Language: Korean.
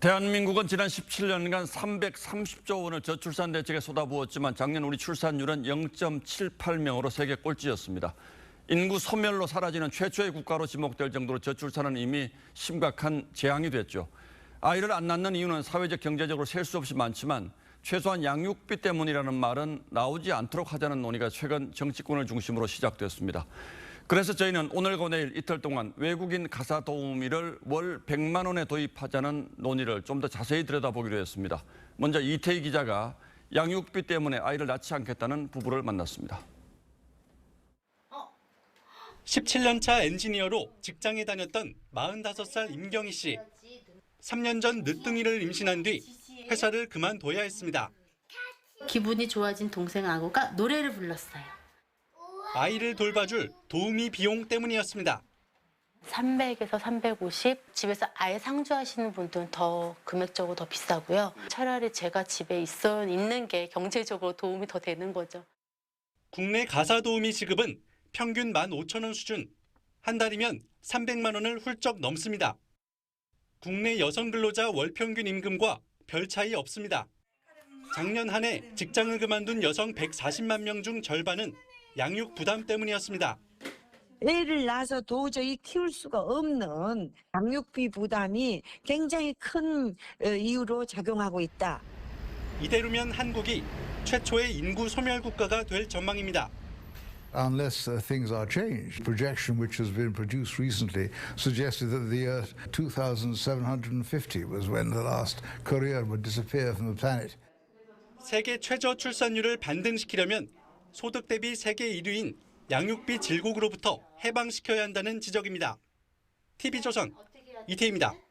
대한민국은 지난 17년간 330조 원을 저출산 대책에 쏟아부었지만 작년 우리 출산율은 0.78명으로 세계 꼴찌였습니다. 인구 소멸로 사라지는 최초의 국가로 지목될 정도로 저출산은 이미 심각한 재앙이 됐죠. 아이를 안 낳는 이유는 사회적 경제적으로 셀 수 없이 많지만 최소한 양육비 때문이라는 말은 나오지 않도록 하자는 논의가 최근 정치권을 중심으로 시작됐습니다. 그래서 저희는 오늘과 내일 이틀 동안 외국인 가사 도우미를 월 100만 원에 도입하자는 논의를 좀 더 자세히 들여다보기로 했습니다. 먼저 이태희 기자가 양육비 때문에 아이를 낳지 않겠다는 부부를 만났습니다. 17년 차 엔지니어로 직장에 다녔던 45살 임경희 씨. 3년 전 늦둥이를 임신한 뒤 회사를 그만둬야 했습니다. 기분이 좋아진 동생 아고가 노래를 불렀어요. 아이를 돌봐줄 도우미 비용 때문이었습니다. 300에서 350 집에서 아예 상주하시는 분들은 더 금액적으로 더 비싸고요. 차라리 제가 집에 있어 있는 게 경제적으로 도움이 더 되는 거죠. 국내 가사 도우미 지급은 평균 15,000원 수준. 한 달이면 300만 원을 훌쩍 넘습니다. 국내 여성 근로자 월 평균 임금과 별 차이 없습니다. 작년 한 해 직장을 그만둔 여성 140만 명 중 절반은 양육 부담 때문이었습니다. 애를 낳아서 도저히 키울 수가 없는 양육비 부담이 굉장히 큰 어, 이유로 작용하고 있다. 이대로면 한국이 최초의 인구 소멸 국가가 될 전망입니다. unless uh, things are changed. Projection which has been produced recently suggested that the year 2750 was when the last Korea would disappear from the planet. 세계 최저 출산율을 반등시키려면 소득 대비 세계 1위인 양육비 질곡으로부터 해방시켜야 한다는 지적입니다. TV조선 이태희입니다.